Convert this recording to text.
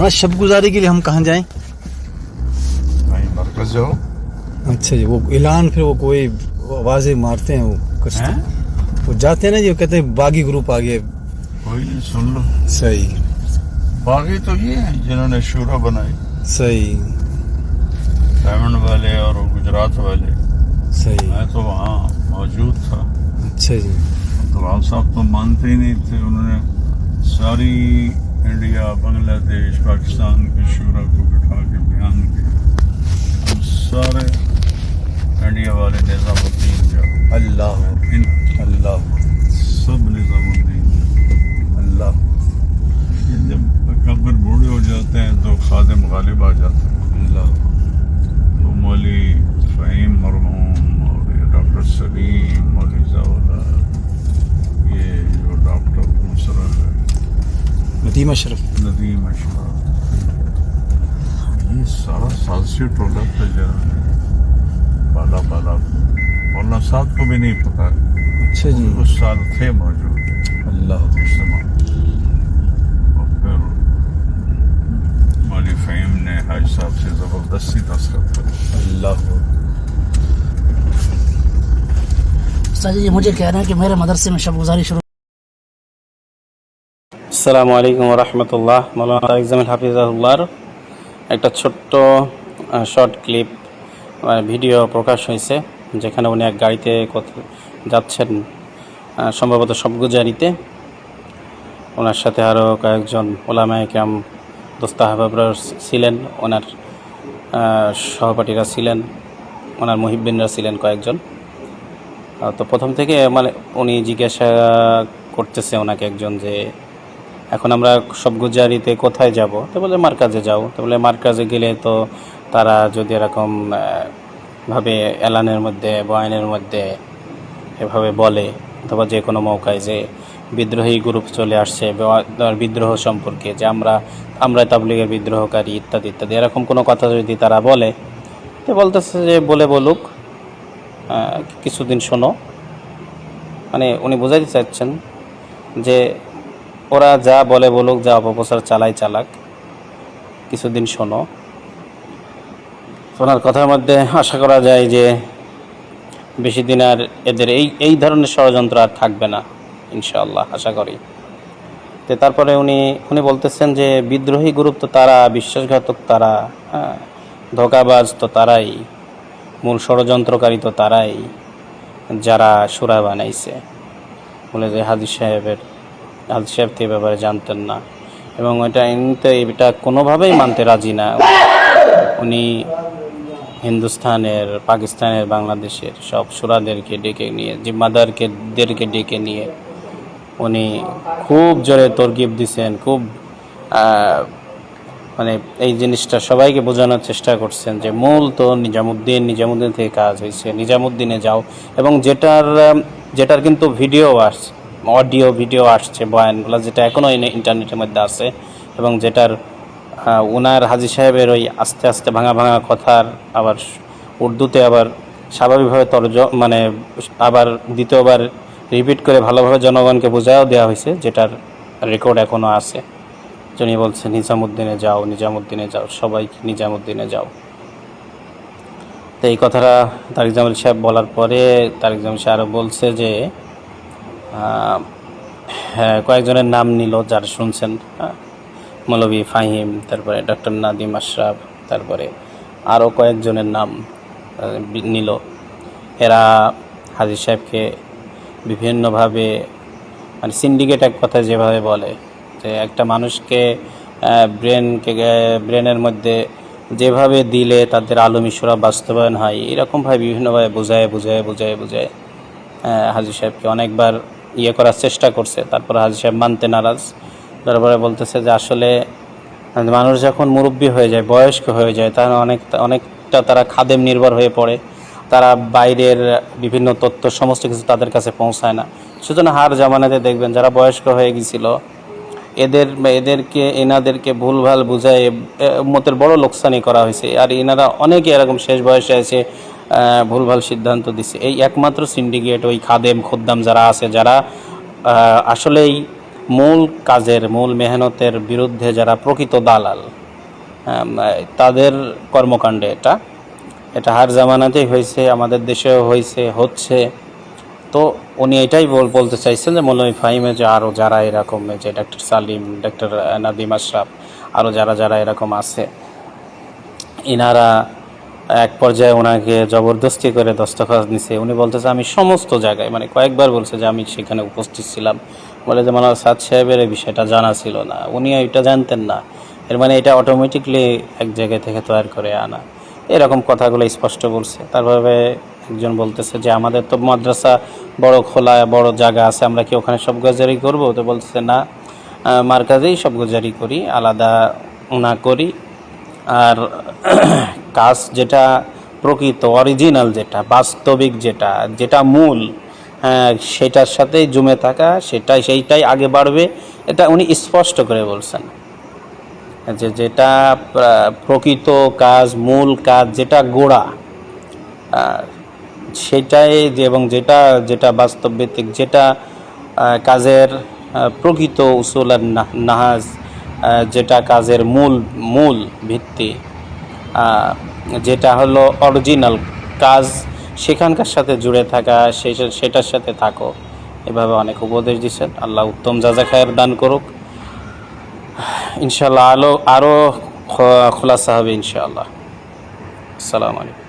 وہاں شب گزاری کے لیے ہم کہاں جائیں؟ مرکز جاؤ۔ اچھا جی وہ اعلان پھر وہ کوئی آوازیں مارتے ہیں وہ کرتے ہاں؟ وہ جاتے ہیں نا جی وہ کہتے ہیں باغی گروپ آگے۔ کوئی سن لو۔ صحیح۔ باغی تو یہ ہیں جنہوں نے شورا بنائی۔ صحیح۔ تمل والے اور گجرات والے۔ صحیح۔ میں تو وہاں موجود تھا۔ اچھا جی۔ عبدالعام صاحب تو مانتے ہی نہیں تھے انہوں نے ساری انڈیا، بنگلہ دیش، پاکستان کے شعرا کو بٹھا کے بیان کیا۔ ہم سارے انڈیا والے نظام الدین کا اللہ ندیم اشرف ندیم اشرف یہ سارا سازشی جا. بالا بالا. مولانا صاحب کو بھی نہیں پتا اچھا جی. اس سال تھے موجود. اللہ. اجتماع اور پھر فہیم نے حاج صاحب سے زبردستی دستخط کر اللہ. جی مجھے کہہ رہے ہیں کہ میرے مدرسے میں شب گزاری شروع আসসালামু আলাইকুম রহমতুল্লাহ। মৌলানা তারিক জামিল হাফিজাহুল্লাহর একটা ছোট্ট শর্ট ক্লিপ ভিডিও প্রকাশ হয়েছে, যেখানে উনি এক গাড়িতে যাচ্ছেন সম্ভবত সবগুজারিতে। ওনার সাথে আরও কয়েকজন ওলামায় কাম দোস্তাহাবাবরা ছিলেন, ওনার সহপাঠীরা ছিলেন, ওনার মুহিব্বিনরা ছিলেন কয়েকজন। তো প্রথম থেকে মানে উনি জিজ্ঞাসা করতেছে ওনাকে একজন যে এখন আমরা সব গুজারিতে কোথায় যাব? তো বলে মার্কাজে যাও। তো বলে মার্কাজে গেলে তো তারা যদি এরকম ভাবে এলানের মধ্যে বয়ানের মধ্যে এভাবে বলে, অথবা যে কোনো মৌকায় যে বিদ্রোহী গ্রুপ চলে আসছে বিদ্রোহ সম্পর্কে, যে আমরা আমরা তাবলিগের বিদ্রোহকারী ইত্যাদি ইত্যাদি, এরকম কোনো কথা যদি তারা বলে, তো বলতেছে যে বলে বলুক কিছুদিন শোনো। মানে উনি বোঝাইতে চাচ্ছেন যে ওরা যা বলে বলুক, যা অপপ্রচার চালাই চালাক। কিছুদিন শোনো। ওনার কথার মধ্যে আশা করা যায় যে বেশি দিন আর এদের এই এই ধরনের ষড়যন্ত্র আর থাকবে না, ইনশাআল্লাহ, আশা করি। তো তারপরে উনি উনি বলতেছেন যে বিদ্রোহী গ্রুপ তো তারা, বিশ্বাসঘাতক তারা হ্যাঁ ধোকাবাজ তো তারাই, মূল ষড়যন্ত্রকারী তো তারাই, যারা সুরা বানাইছে। বলে যে হাজি সাহেবের হাজি সাহেব তো এ ব্যাপারে জানতেন না। এবং এটা এমনিতে এটা কোনোভাবেই মানতে রাজি না। উনি হিন্দুস্তানের পাকিস্তানের, বাংলাদেশের সব সুরাদেরকে ডেকে নিয়ে, জিম্মাদারকে দেরকে ডেকে নিয়ে উনি খুব জোরে তরকিব দিছেন, খুব মানে এই জিনিসটা সবাইকে বোঝানোর চেষ্টা করছেন যে মূল তো নিজামুদ্দিন নিজামুদ্দিন থেকে কাজ হয়েছে, নিজামুদ্দিনে যাও। এবং যেটার যেটার কিন্তু ভিডিও আসছে অডিও, ভিডিও আসছে, বয়ানগুলো, যেটা এখনও ইন্টারনেটের মধ্যে আছে, এবং যেটার ওনার হাজি সাহেবের ওই আস্তে আস্তে ভাঙা ভাঙা কথার আবার উর্দুতে আবার স্বাভাবিকভাবে তরজ মানে আবার দ্বিতীয়বার রিপিট করে ভালোভাবে জনগণকে বোঝাও দেওয়া হয়েছে, যেটার রেকর্ড এখনও আছে। যিনি বলছে নিজামুদ্দিনে যাও নিজামুদ্দিনে যাও সবাই নিজামুদ্দিনে যাও। তো এই কথাটা তারিক জামিল সাহেব বলার পরে তারিক জামিল সাহেব আরও বলছে যে কয়েকজনের নাম নিল যারা শুনছেন হ্যাঁ, মৌলভী ফাহিম তারপরে ডক্টর নাদিম আশরাফ তারপরে আরও কয়েকজনের নাম নিল। এরা হাজির সাহেবকে বিভিন্নভাবে মানে সিন্ডিকেট এক কথা যেভাবে বলে যে একটা মানুষকে ব্রেনকে ব্রেনের মধ্যে যেভাবে দিলে তাদের আলমী সুরা বাস্তবায়ন হয় এরকমভাবে বিভিন্নভাবে বোঝায় বোঝায় বোঝায় বোঝায় আহ, হাজি সাহেবকে অনেকবার ইয়ে করার চেষ্টা করছে। তারপর হাজি সাহেব মানতে নারাজ। তারপরে বলতেছে যে আসলে মানুষ যখন মুরব্বী হয়ে যায় বয়স্ক হয়ে যায় তখন অনেক অনেকটা তারা খাদেম নির্ভর হয়ে পড়ে। তারা বাইরের বিভিন্ন তথ্য সমস্ত কিছু তাদের কাছে পৌঁছায় না। সুতরাং হার জামানাতে দেখবেন যারা বয়স্ক হয়ে গেছিল এদের এদেরকে এনাদেরকে ভুলভাল বুঝায় মতের বড় লোকসানি করা হয়েছে। আর এনারা অনেকে এরকম শেষ বয়সে আহ, ভুলভাল সিদ্ধান্ত দিছে। এই একমাত্র সিন্ডিকেট ওই খাদেম, খুদ্দাম যারা আছে, যারা আসলেই মূল কাজের, মূল মেহনতের বিরুদ্ধে যারা প্রকৃত দালাল তাদের কর্মকাণ্ডে এটা। এটা হার জামানাতেই হয়েছে, আমাদের দেশেও হয়েছে, হচ্ছে। তো উনি এটাই বল, বলতে চাইছেন যে মৌলভী ফাহিমে যে আরও যারা এরকম যে ডাক্তার সালিম, ডাক্তার নাদিম আশরাফ আরও যারা যারা এরকম আছে, ইনারা এক পর্যায়ে ওনাকে জবরদস্তি করে দস্তখত নিছে উনি বলতেছে, আমি সমস্ত জায়গায় মানে কয়েকবার বলছে যে, আমি সেখানে উপস্থিত ছিলাম। বলে যে মানা সাদ সাহেবের এই বিষয়টা জানা ছিল না। উনি এটা জানতেন না। এর মানে এটা অটোমেটিকলি এক জায়গায় থেকে তৈরি করে আনা। এরকম কথাগুলো স্পষ্ট বলছে। তারপরে একজন বলতেছে যে, আমাদের তো মাদ্রাসা বড় খোলা, বড় জায়গা আছে, আমরা কি ওখানে সব গজারি করব? তো বলতেছে, না মার্কাজেই সব গজারি করি, আলাদা না করি। আর কাজ যেটা প্রকৃত অরিজিনাল যেটা বাস্তবিক যেটা যেটা মূল হ্যাঁ, সেটার সাথেই জমে থাকা সেটাই সেইটাই আগে বাড়বে এটা উনি স্পষ্ট করে বলছেন। যে যেটা প্রকৃত কাজ মূল কাজ যেটা গোড়া সেটাই যে এবং যেটা যেটা বাস্তব ভিত্তিক যেটা কাজের প্রকৃত উসুল আর নাহাজ যেটা কাজের মূল মূল ভিত্তি যেটা হলো অরিজিনাল কাজ, সেখানকার সাথে জুড়ে থাকা, সেই সেটার সাথে থাকো। এভাবে অনেক উপদেশ দিচ্ছেন আল্লাহ উত্তম যাজা খায়ের দান করুক। ইনশাল্লাহ আলো আরও খোলাসা হবে ইনশাআল্লাহ। আসসালামু আলাইকুম।